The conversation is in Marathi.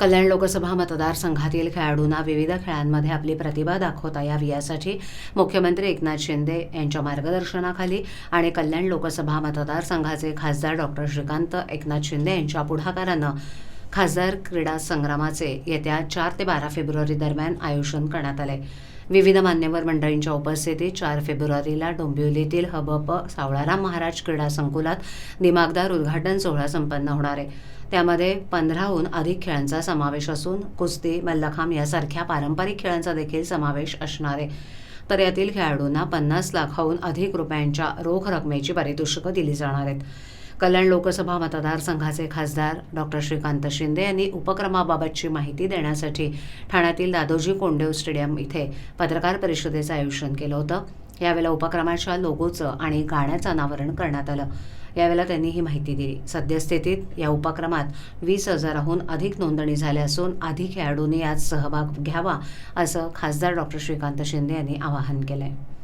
कल्याण लोकसभा मतदारसंघातील खेळाडूंना विविध खेळांमध्ये आपली प्रतिभा दाखवता यावी यासाठी मुख्यमंत्री एकनाथ शिंदे यांच्या मार्गदर्शनाखाली आणि कल्याण लोकसभा मतदारसंघाचे खासदार डॉक्टर श्रीकांत एकनाथ शिंदे यांच्या पुढाकारानं खासदार क्रीडा संग्रामाचे येत्या चार ते बारा फेब्रुवारी दरम्यान आयोजन करण्यात आले. विविध मान्यवर मंडळींच्या उपस्थितीत चार फेब्रुवारीला डोंबिवलीतील हबप सावळाराम महाराज क्रीडा संकुलात दिमागदार उद्घाटन सोहळा संपन्न होणार आहे. त्यामध्ये पंधराहून अधिक खेळांचा समावेश असून कुस्ती मल्लखांब यासारख्या पारंपरिक खेळांचा देखील समावेश असणार आहे. तर यातील खेळाडूंना पन्नास लाखाहून अधिक रुपयांच्या रोख रकमेची पारितोषिकं दिली जाणार आहेत. कल्याण लोकसभा मतदारसंघाचे खासदार डॉक्टर श्रीकांत शिंदे यांनी उपक्रमाबाबतची माहिती देण्यासाठी ठाण्यातील दादोजी कोंडेव स्टेडियम इथे पत्रकार परिषदेचं आयोजन केलं होतं. यावेळेला उपक्रमाच्या लोगोचं आणि गाण्याचं अनावरण करण्यात आलं. यावेळेला त्यांनी ही माहिती दिली. सद्यस्थितीत या उपक्रमात वीस हजाराहून अधिक नोंदणी झाल्या असून अधिक खेळाडूंनी यात सहभाग घ्यावा असं खासदार डॉक्टर श्रीकांत शिंदे यांनी आवाहन केलं आहे